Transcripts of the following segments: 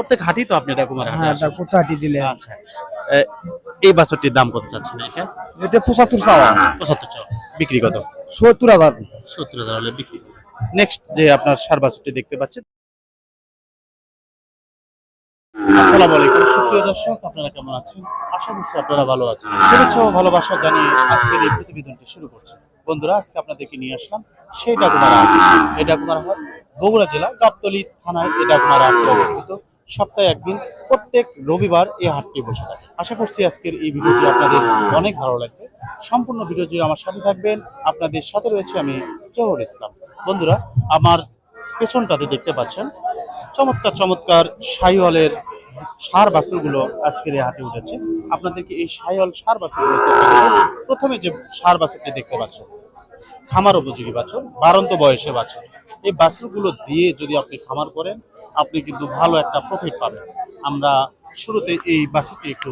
প্রত্যেক হাটই তো আপনি ডাকুমার হাটে হ্যাঁ দিলে। আচ্ছা। এই বাছরটির দাম কত চাচ্ছেন এটা এটা পঁচাত্তর চাওয়া। পঁচাত্তর বিক্রি কত? সত্তর হাজার। সত্তর হাজার হলে বিক্রি নেক্সট যে আপনার সার বাছরটি দেখতে পাচ্ছেন আসসালামু আলাইকুম। সুপ্রিয় দর্শক আপনারা কেমন আছেন? আশা করছি আপনারা ভালো আছেন। শুভেচ্ছা ও ভালোবাসা জানিয়ে আজকের এই প্রতিবেদনটি শুরু করছি। বন্ধুরা আজকে আপনাদেরকে নিয়ে আসলাম সেই ডাকুমারা এই ডাকুমারা বগুড়া জেলা গাবতলী থানায় এই ডাকুমারা অবস্থিত। সপ্তাহে একদিন, প্রত্যেক রবিবার এই হাটটি বসে থাকে। আশা করছি আজকের এই ভিডিওটি আপনাদের অনেক ভালো লাগবে। সম্পূর্ণ ভিডিও আমার সাথে থাকবেন। আপনাদের সাথে রয়েছে আমি জহর ইসলাম। বন্ধুরা, আমার পেছনটাতে দেখতে পাচ্ছেন, চমৎকার চমৎকার সাইওয়ালের সার বাছুরগুলো আজকের এই হাটে উঠেছে। আপনাদেরকে এই সাইওয়াল সার বাছুরগুলো প্রথমে যে সার বাছুরটি দেখতে পাচ্ছেন খামার উপযোগী বাছুর বারন্ত বয়সে বাছুর। এই বাছুরগুলো দিয়ে যদি আপনি খামার করেন আপনি কিন্তু ভালো একটা প্রফিট পাবেন। আমরা শুরুতে এই বাছুরটি একটু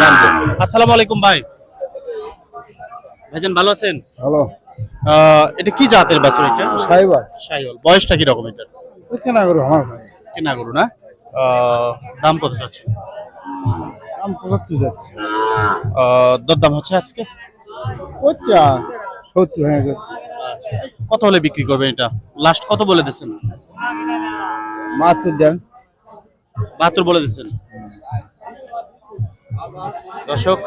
জানব। আসসালামু আলাইকুম ভাই। ভাইজান ভালো আছেন? আহ, এটা কি জাতের বাছুর এটা? সাইবার। সাইওয়াল বয়সটা কি রকম এটা কেনা করো আমার ভাই। কেনা গরু না? দাম কত চাচ্ছে দাম পঁচাত্তর যাচ্ছে। দরদাম হচ্ছে আজকে? হচ্ছে সত্তর হয়ে কত হলে বিক্রি করবেন এটা? লাস্ট কত বলে দিচ্ছেন মাত্র দেন। বাহাত্তর বলে দিচ্ছেন দর্শক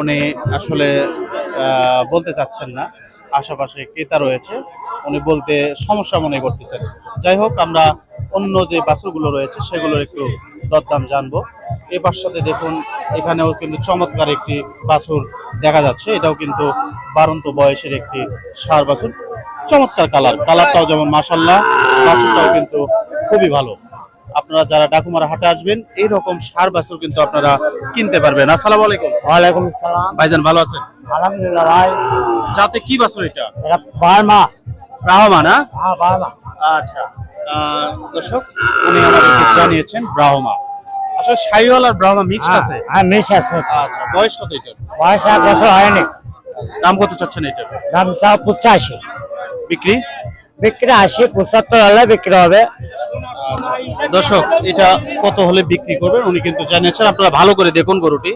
উনি আসলে বলতে চাচ্ছেন না। আশেপাশে ক্রেতা রয়েছে। উনি বলতে সমস্যা মনে করতেছেন। যাই হোক আমরা অন্য যে বাছুরগুলো রয়েছে সেগুলোর একটু দরদাম জানব। এ সাথে দেখুন এখানেও কিন্তু চমৎকার একটি বাছুর দেখা যাচ্ছে এটাও কিন্তু বারন্ত বয়সের একটি সার বাছুর। চমৎকার কালার কালারটাও যেমন মাসাল্লাহ বাছুরটাও কিন্তু খুবই ভালো। আপনারা যারা ডাকুমারা হাটে আসবেন এই রকম সার বাছুর কিন্তু আপনারা কিনতে পারবেন। আসসালামু আলাইকুম। ওয়ালাইকুম সালাম ভাইজান ভালো আছেন? আলহামদুলিল্লাহ ভাই। যাতে কি বাছুর এটা? এটা বার্মা। ব্রাহ্মা না? হ্যাঁ বার্মা। আচ্ছা। দর্শক উনি আমাদেরকে জানিয়েছেন ব্রাহ্মা। আসলে সাইওয়াল আর ব্রাহ্মা মিক্স আছে? হ্যাঁ মিস আছে। আচ্ছা বয়স কত এটা বয়স এক বছর হয়নি। দাম কত চাচ্ছেন এটা দাম চাও পঁচাশি। বিক্রি? বিক্রি আশি পঁচাত্তর হলে বিক্রি হবে। দর্শক এটা কত হলে বিক্রি করবেন উনি কিন্তু জানিয়েছেন। আপনারা ভালো করে দেখুন গরুটি।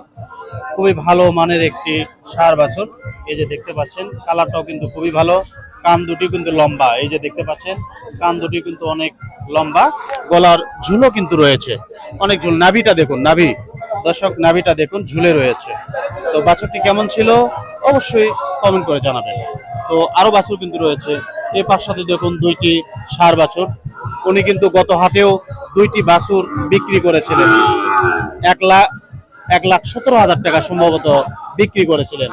খুবই ভালো মানের একটি সার বাছর। এই যে দেখতে পাচ্ছেন কালারটাও কিন্তু খুবই ভালো। কান দুটি কিন্তু লম্বা। এই যে দেখতে পাচ্ছেন, কান দুটি কিন্তু অনেক লম্বা। গলার ঝুলও কিন্তু রয়েছে। অনেক ঝুল। নাভিটা দেখুন, নাভি। দর্শক, নাভিটা দেখুন, ঝুলে রয়েছে। তো বাছুরটি কেমন ছিল? অবশ্যই কমেন্ট করে জানাবেন। তো আরও বাছুর কিন্তু রয়েছে। এই পাশ সাথে দেখুন দুইটি সার বাছুর। উনি কিন্তু গত হাটেও দুইটি বাছুর বিক্রি করেছিলেন। এক লাখ এক লাখ সতেরো হাজার টাকা সম্ভবত বিক্রি করেছিলেন।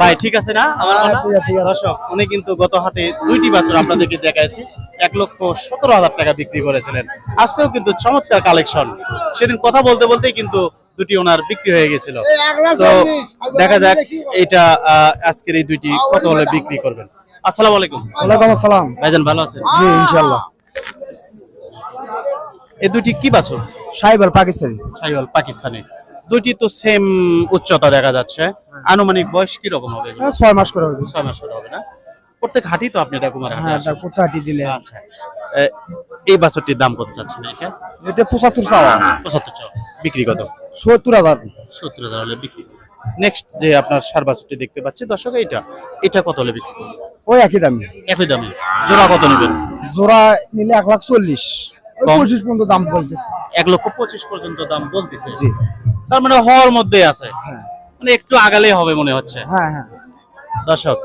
ভাই ঠিক আছে না? আমার হ্যাঁ। দর্শক উনি কিন্তু গত হাটে দুইটি বাছুর আপনাদেরকে দেখাচ্ছি এক লক্ষ সতেরো হাজার টাকা বিক্রি করেছিলেন। আজকেও কিন্তু চমৎকার কালেকশন। সেদিন কথা বলতে বলতেই কিন্তু দুটি ওনার বিক্রি হয়ে গেছিল। তো দেখা যাক এটা আজকের এই দুইটি কত হলে বিক্রি করবেন। আসসালামু আলাইকুম। ওয়ালাইকুম আসসালাম। ভাইজান ভালো আছেন? জি ইনশাল্লাহ এই দুটি কি বাছুর? সাইবার পাকিস্তানি। সাইওয়াল পাকিস্তানি। দুইটি তো সেম উচ্চতা দেখা যাচ্ছে। আনুমানিক বয়স কি রকম হবে এগুলো? হ্যাঁ, ছয় মাস করে হবে। ছয় মাস করে হবে না? প্রত্যেক হাটই তো আপনি হাটে হ্যাঁ। তার কোথাটি দিলে। আচ্ছা। এ, এই বাছরটির দাম কত চাচ্ছেন এটা? এটা পঁচাত্তর চাওয়া। পঁচাত্তর চাও বিক্রি কত? সত্তর হাজার। সত্তর হাজার হলে বিক্রি নেক্সট যে আপনার সার বাছরটি দেখতে পাচ্ছি দর্শক এইটা। এটা কত হলে বিক্রি করবেন? ওই একই দামি। একই দামে। জোড়া কত নেবেন? জোড়া নিলে এক লাখ চল্লিশ? পঁচিশ পর্যন্ত দাম বলতেছে। এক লক্ষ পঁচিশ পর্যন্ত দাম বলতেছে। জি। তার মানে হওয়ার মধ্যে আছে। হ্যাঁ। মানে একটু আগালেই হবে মনে হচ্ছে। হ্যাঁ হ্যাঁ। দর্শক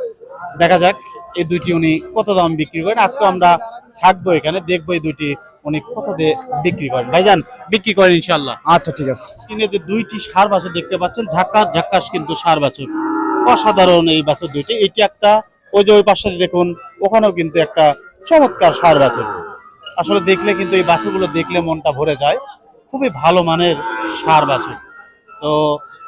দেখা যাক এই দুইটি উনি কত দাম বিক্রি করেন। আজকে আমরা থাকব এখানে দেখব এই দুইটি উনি কত দিয়ে বিক্রি করেন। ভাইজান বিক্রি করেন ইনশাল্লাহ আচ্ছা ঠিক আছে। কিনে যে দুইটি সার বাছুর দেখতে পাচ্ছেন ঝাক্কাস ঝাক্কাস কিন্তু সার বাছুর। অসাধারণ এই বাছুর দুইটি। এটি একটা ওই যে ওই পাশে দেখুন ওখানেও কিন্তু একটা চমৎকার সার বাছুর। আসলে দেখলে কিন্তু এই বাছুরগুলো দেখলে মনটা ভরে যায়। খুবই ভালো মানের সার বাছুর। তো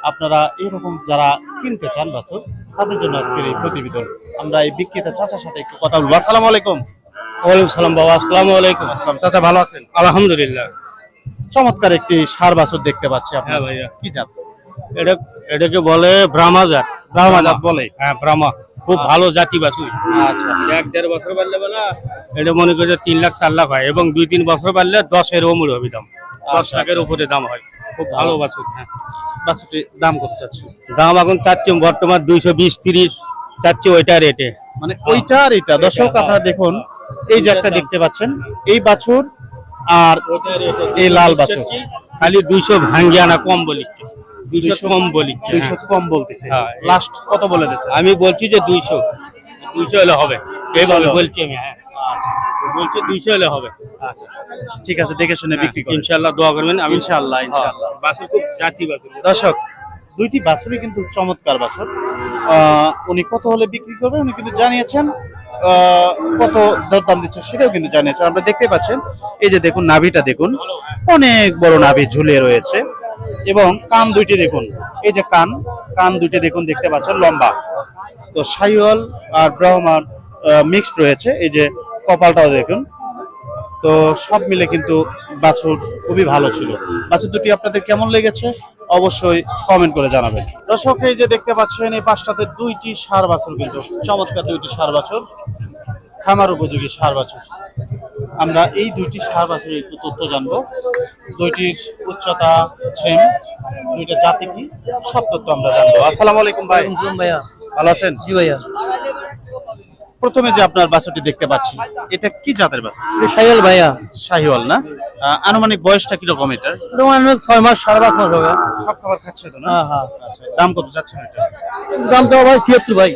আপনারা এরকম যারা কিনতে চান বাছুর তাদের জন্য আজকের এই প্রতিবেদন। আমরা এই বিক্রেতা চাচার সাথে একটু কথা বলব। আসসালামু আলাইকুম। ওয়ালাইকুম সালাম বাবা আসসালামু আলাইকুম। আসসালাম। চাচা ভালো আছেন? আলহামদুলিল্লাহ। চমৎকার একটি সার বাছুর দেখতে পাচ্ছি হ্যাঁ আপনার ভাইয়া। কি জাত? এটা এটাকে বলে ব্রাহ্মা জাত। ব্রাহ্মা জাত বলে। হ্যাঁ ব্রাহ্মা। খুব ভালো জাতি বাছুর আচ্ছা এক দেড় বছর বাড়লে বেলা? এটা মনে করে তিন লাখ চার লাখ হয় এবং দুই তিন বছর বাড়লে দশ এর ওমর হবে দাম। দশ আচ্ছা, লাখের আচ্ছা। উপরে দাম হয়। খুব ভালো বাছুর হ্যাঁ। বাছুরটি দাম কত চাচ্ছ? দাম এখন চাচ্ছে বর্তমান দুইশো বিশ তিরিশ। চাচ্ছে ওইটা রেটে। মানে ওইটা আর এটা। দর্শক আপনারা দেখুন এই যে একটা দেখতে পাচ্ছেন এই বাছুর আর এই লাল বাছুর। খালি দুইশো ভাঙ্গি আনা কম বলি। দুইশো কম বলি। দুইশো কম বলতেছে। হ্যাঁ। লাস্ট কত বলে দিছে আমি বলছি যে দুইশো। দুইশো হলে হবে। এই বলছি আমি হ্যাঁ। আচ্ছা। বলছি দুইশো হলে হবে। আচ্ছা। ঠিক আছে দেখে শুনে বিক্রি করুন। ইনশাল্লাহ দোয়া করবেন। আমি ইনশাআল্লাহ, ইনশাআল্লাহ। হ্যাঁ, খুব জাতি দর্শক দুইটি বাছুরই কিন্তু চমৎকার আহ, উনি কত হলে বিক্রি করবেন? উনি কিন্তু জানিয়েছেন আহ, কত দরদাম দিচ্ছে সেটাও কিন্তু জানিয়েছেন। আমরা দেখতে পাচ্ছেন এই যে দেখুন নাভিটা দেখুন। অনেক বড় নাভি ঝুলে রয়েছে। এবং কান দুইটি দেখুন। এই যে কান কান দুইটি দেখুন, দেখতে পাচ্ছেন লম্বা। তো সাইওয়াল আর ব্রাহ্মণ মিক্সড রয়েছে। এই যে কপালটাও দেখুন। তো সব মিলে কিন্তু বাছুর খুবই ভালো ছিল। বাছুর দুটি আপনাদের কেমন লেগেছে? অবশ্যই কমেন্ট করে জানাবেন। দর্শক, এই যে দেখতে পাচ্ছেন, এই পাঁচটাতে দুইটি সার বাছুর কিন্তু, চমৎকার দুইটি সার বাছুর। খামার উপযোগী সার বাছুর। আমরা এই দুইটি সার বাছুরের একটু তথ্য জানব। দুইটির উচ্চতা ছেম দুইটা জাতি কি সব তথ্য আমরা জানব। আসসালামু আলাইকুম ভাই। ভাইয়া। ভালো আছেন? জি ভাইয়া। প্রথমে যে আপনার বাছুরটি দেখতে পাচ্ছি এটা কি জাতের বাছুর? এটা সাইকেল ভাইয়া। শাহিওয়াল না? আনুমানিক বয়সটা কীরকম এটার? এটা মানে ছয় মাস সাড়ে পাঁচ মাস হবে। সব খাবার খাচ্ছে তো না? হ্যাঁ হ্যাঁ। আচ্ছা, দাম কত যাচ্ছে এটা? দাম তো ভাই ছিয়াত্তর ভাই।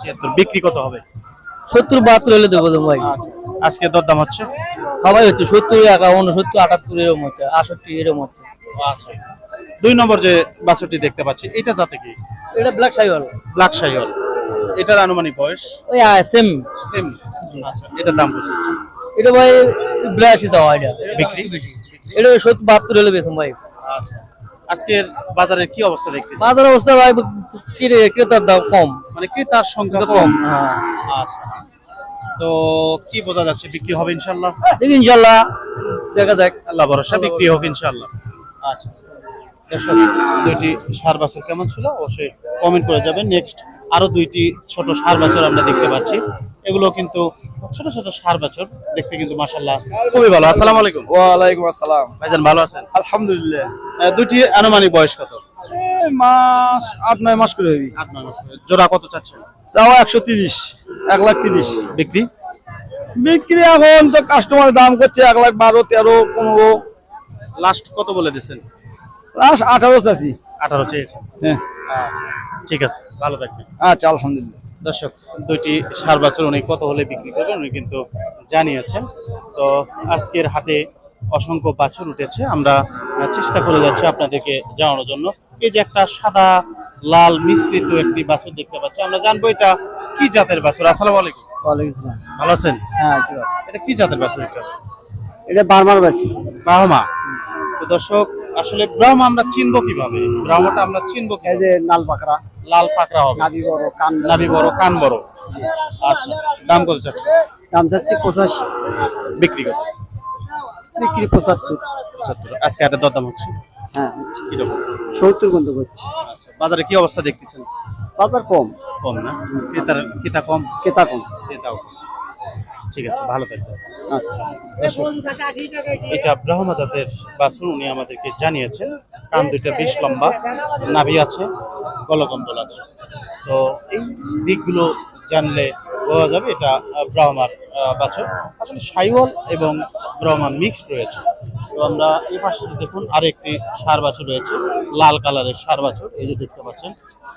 ছিয়াত্তর বিক্রি কত হবে? সত্তর বাহাত্তর হলে দেবো ভাই। আজকে দরদাম হচ্ছে? হ্যাঁ ভাই হচ্ছে সত্তর একাউন্ন সত্তর আটাত্তর এরকম হচ্ছে আষট্টি এরকম হচ্ছে। আচ্ছা। দুই নম্বর যে বাছুরটি দেখতে পাচ্ছি এটা যাতে কি? এটা ব্ল্যাক সাইকেল ব্ল্যাক শাহিওয়াল এটার আনুমানিক বয়স? ওই সেম সেম আচ্ছা এটার দাম কত? এটা ভাই বিরাশি চাওয়া এটা। বিক্রি? এটা সত্তর বাহাত্তর হলে বেশি ভাই। আচ্ছা। আজকের বাজারের কি অবস্থা দেখতেছি বাজার অবস্থা ভাই কিনে ক্রেতার দাম কম। মানে ক্রেতার সংখ্যা কম। হ্যাঁ। আচ্ছা। তো কি বোঝা যাচ্ছে বিক্রি হবে ইনশাল্লাহ? ইনশাল্লাহ দেখা যাক। আল্লাহ ভরসা বিক্রি হোক ইনশাল্লাহ। আচ্ছা। দুইটি সার বাসের কেমন ছিল? অবশ্যই কমেন্ট করে যাবেন। নেক্সট আরও দুইটি ছোট সার বাছুর আমরা দেখতে পাচ্ছি। এগুলো কিন্তু ছোট ছোট সার বাছুর। দেখতে কিন্তু মাশাল্লাহ খুবই ভালো। আসসালামু আলাইকুম। ওয়ালাইকুম আসসালাম। ভাইজান ভালো আছেন? আলহামদুলিল্লাহ। দুইটি আনুমানিক বয়স কত? মাস আট নয় মাস করে আট নয় মাস। জোড়া কত চাচ্ছেন? চাওয়া একশো তিরিশ এক লাখ তিরিশ। বিক্রি? বিক্রি এখন তো কাস্টমার দাম করছে এক লাখ বারো তেরো পনেরো। লাস্ট কত বলে দিয়েছেন? লাস্ট আঠারো চাষি আঠারো চেয়েছেন। হ্যাঁ। ঠিক আছে ভালো থাকবেন। আচ্ছা আলহামদুলিল্লাহ। দর্শক দুইটি সার বাছুর উনি কত হলে বিক্রি করবেন উনি কিন্তু জানিয়েছেন। তো আজকের হাটে অসংখ্য বাছুর উঠেছে আমরা চেষ্টা করে যাচ্ছি আপনাদেরকে জানানোর জন্য। এই যে একটা সাদা লাল মিশ্রিত একটি বাছুর দেখতে পাচ্ছি আমরা জানব এটা কি জাতের বাছুর? আসসালামু আলাইকুম। ওয়ালাইকুম ভালো আছেন? হ্যাঁ আছি। এটা কি জাতের বাছুর এটা? এটা বারবার বাছি ব্রাহ্মা তো দর্শক আসলে ব্রাহ্মা আমরা চিনবো কীভাবে? ব্রাহ্মাটা আমরা চিনবো এই যে লাল পাকড়া। লাল পাকড়া হবে। নাবি বড় কান নাভি বড় কান বড়। আচ্ছা দাম কত চাচ্ছেন? দাম যাচ্ছে পঁচাশি। বিক্রি কত? বিক্রি পঁচাত্তর। পঁচাত্তর। আজকে হাটের দরদাম হচ্ছে? হ্যাঁ কীরকম সত্তর পর্যন্ত করছে। আচ্ছা, বাজারে কি অবস্থা দেখতেছেন? বাজার কম। কম না? ক্রেতার ক্রেতা কম? কেতা কম। ক্রেতাও কম। ঠিক আছে, ভালো থাকবে আচ্ছা এটা ব্রাহ্মা জাতের বাছুর উনি আমাদেরকে জানিয়েছেন। কান দুইটা বেশ লম্বা, নাভি আছে গলকম্বল আছে। তো এই দিকগুলো জানলে বোঝা যাবে এটা ব্রাহ্মার বাছুর। আসলে সাইওয়াল এবং ব্রাহ্মণ মিক্সড রয়েছে। তো আমরা এই পাশে দেখুন আরেকটি সার বাছুর রয়েছে, লাল কালারের সার বাছুর। এই যে দেখতে পাচ্ছেন,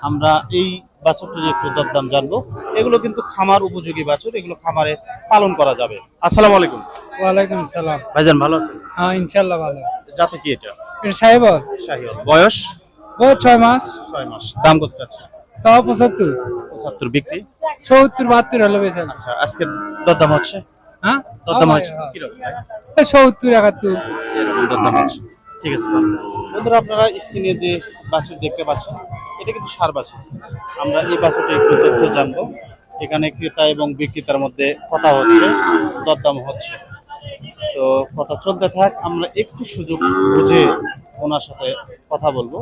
আমরা এই বাছুরটির একটু দরদাম জানব। এগুলো কিন্তু খামার উপযোগী বাছুর এগুলো খামারে পালন করা যাবে। আসসালামু আলাইকুম। ওয়ালাইকুম সালাম। ভাইজান ভালো আছেন? হ্যাঁ ইনশাল্লাহ ভালো। জাতে কি এটা? এটা সাহেবর। শাহিওয়াল বয়স? ও ছয় মাস। ছয় মাস। দাম কত যাচ্ছে? ছ পঁচাত্তর। পঁচাত্তর বিক্রি? সত্তর বাহাত্তর হলে বেশি আচ্ছা আজকে দরদাম হচ্ছে? হ্যাঁ? দরদাম হ্যাঁ হচ্ছে? ভাই, হ্যাঁ। কীরকম? সত্তর একাত্তর। দরদাম হচ্ছে। ঠিক আছে বন্ধুরা আপনারা স্ক্রিনে যে বাছুর দেখতে পাচ্ছেন এটা কিন্তু সার বাছুর। আমরা এই বাছুরটা একটু তথ্য জানব। এখানে ক্রেতা এবং বিক্রেতার মধ্যে কথা হচ্ছে দরদাম হচ্ছে। তো কথা চলতে থাক আমরা একটু সুযোগ বুঝে ওনার সাথে কথা বলব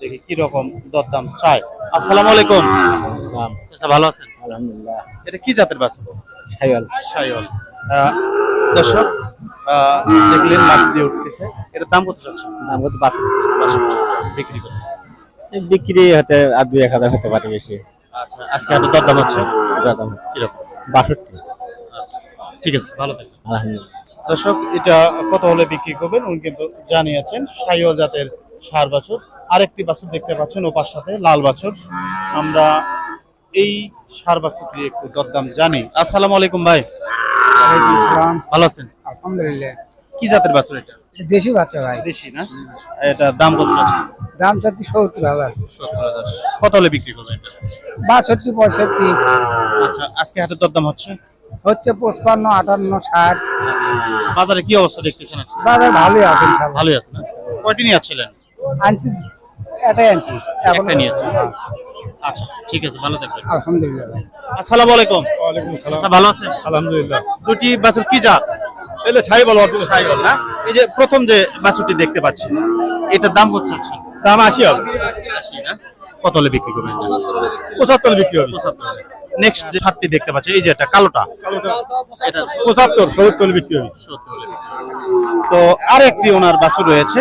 দেখি কি রকম দরদাম চায়। আসসালামু আলাইকুম। আচ্ছা ভালো আছেন? আলহামদুলিল্লাহ। এটা কি জাতের বাছুর? সাইওয়াল আহ, দর্শক আহ, দেখলেন লাভ দিয়ে উঠতেছে। এটার দাম কত যাচ্ছে দাম কত? বাষট্টি। বিক্রি করে। বিক্রি হতে আর দুই এক হাজার হতে পারে বেশি। আচ্ছা আজকে হাটের দরদাম হচ্ছে? দাম কীরকম? বাষট্টি। ঠিক আছে ভালো থাকবেন। আলহামদুলিল্লাহ। দর্শক এটা কত হলে বিক্রি করবেন? উনি কিন্তু জানিয়েছেন সাইওয়াল জাতের সার বাছুর। আরেকটি বাছুর দেখতে পাচ্ছেন ওপার সাথে লাল বাছুর। আমরা এই সার বাছুরটির একটু দরদাম জানি। আসসালামু আলাইকুম ভাই। ভালো আছেন? আলহামদুলিল্লাহ। কি জাতের বাছুর এটা? দেশি বাচ্চা ভাই। দেশি না? এটা দাম কত দাম চাচ্ছি সত্তর হাজার। কত হলে বিক্রি করবেন এটা? বাষট্টি পঁয়ষট্টি। আচ্ছা আজকে হাটের দরদাম হচ্ছে? হচ্ছে পঁচপান্ন আটান্ন ষাট। বাজারে কি অবস্থা দেখতেছেন বাজার ভালোই আছে ইনশাল্লাহ। ভালোই আছে না? কয়টি নিয়ে আসছিলেন? আনছি এটাই আনছি। এখন নিয়ে। আচ্ছা ঠিক আছে ভালো থাকবেন। আলহামদুলিল্লাহ। আসসালামু আলাইকুম। ওয়ালাইকুম সালাম আচ্ছা ভালো আছেন? আলহামদুলিল্লাহ। দুটি বাছুর কি জাত? এলে সাই বলো সাইবল না? এই যে প্রথম যে বাছুরটি দেখতে পাচ্ছি এটার দাম কত চাচ্ছেন? দাম আশি হবে। আশি না? কত হলে বিক্রি করবেন? পঁচাত্তর বিক্রি হবে। নেক্সট যে হাতটি দেখতে পাচ্ছি এই যে এটা কালোটা। এটা বিক্রি হবে। সত্তর হলে বিক্রি করবেন। তো আরেকটি ওনার বাছুর রয়েছে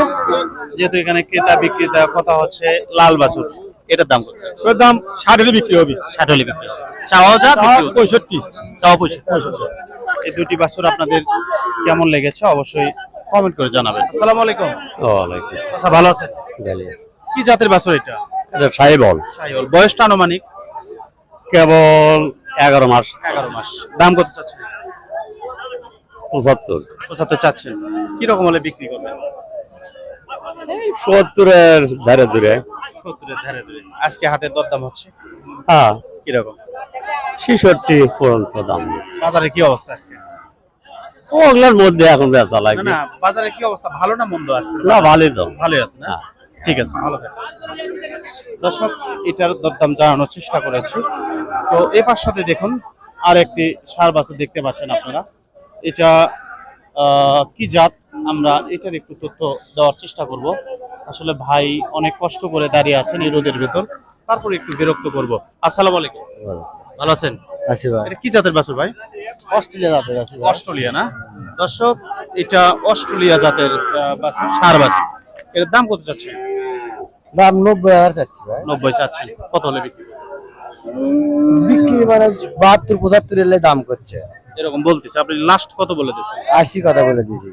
যেহেতু এখানে ক্রেতা বিক্রেতা কথা হচ্ছে লাল বাছুর। এটার দাম কত? দাম ষাট হলে বিক্রি হবে। ষাট হলে বিক্রি হবে। চাওয়া যা পঁয়ষট্টি। চাওয়া পঁয়ষট্টি। এই দুটি বাছুর আপনাদের কেমন লেগেছে? অবশ্যই কমেন্ট করে জানাবেন। আসসালামু আলাইকুম। ওয়ালাইকুম আচ্ছা ভালো আছেন? কি জাতের বাছুর এটা? এটা সাইবল। সাইওয়াল বয়সটা আনুমানিক? কেবল এগারো মাস। এগারো মাস। দাম কত চাচ্ছেন? পঁচাত্তর। পঁচাত্তর চাচ্ছেন। কীরকম হলে বিক্রি করবেন? সত্তরের ধারে ধরে। সত্তরের ধারে ধরে। আজকে হাটের দরদাম হচ্ছে? হ্যাঁ। কীরকম? ছেষট্টি পর্যন্ত দাম বাজারে কি অবস্থা আজকে? ওগুলোর মধ্যে এখন বেচা না লাগবে। না বাজারে কি অবস্থা? ভালো না মন্দ আছে? না ভালোই তো। ভালোই আছে না? হ্যাঁ। ঠিক আছে ভালো দর্শক এটার দরদাম জানানোর চেষ্টা করেছি। তো এ পাশ সাথে দেখুন আর একটি সার বাছুর দেখতে পাচ্ছেন আপনারা। এটা কি জাত আমরা এটার একটু তথ্য দেওয়ার চেষ্টা করব। আসলে ভাই অনেক কষ্ট করে দাঁড়িয়ে আছেন এই রোদের ভেতর। তারপর একটু বিরক্ত করব। আসসালামু আলাইকুম। ভালো আছেন? আছি ভাই। এটা কি জাতের বাছুর ভাই? অস্ট্রেলিয়া জাতের অস্ট্রেলিয়া না? দর্শক এটা অস্ট্রেলিয়া জাতের বাছুর সার বাছুর। এর দাম কত যাচ্ছে দাম নব্বই হাজার চাচ্ছি ভাই। নব্বই চাচ্ছি কত হলে বিক্রি? বিক্রি মানে বাহাত্তর পঁচাত্তর এলে দাম করছে। এরকম বলতেছে। আপনি লাস্ট কত বলে দিচ্ছেন আশি কথা বলে দিছি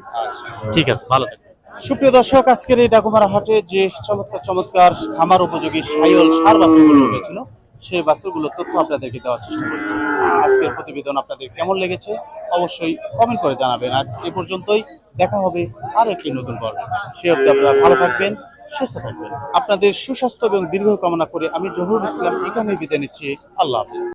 ঠিক আছে ভালো থাকবেন। সুপ্রিয় দর্শক আজকের এই ডাকুমারা হাটে যে চমৎকার চমৎকার খামার উপযোগী সাইল সার বাছুরগুলো উঠেছিল সেই বাছুরগুলোর তথ্য আপনাদেরকে দেওয়ার চেষ্টা করেছি। আজকের প্রতিবেদন আপনাদের কেমন লেগেছে অবশ্যই কমেন্ট করে জানাবেন। আজ এ পর্যন্তই দেখা হবে আর একটি নতুন পর্ব। সে অব্দি আপনারা ভালো থাকবেন। সুস্থ থাকবেন। আপনাদের সুস্বাস্থ্য এবং দীর্ঘ কামনা করে আমি জহুরুল ইসলাম এখানে বিদায় নিচ্ছি। আল্লাহ হাফিজ।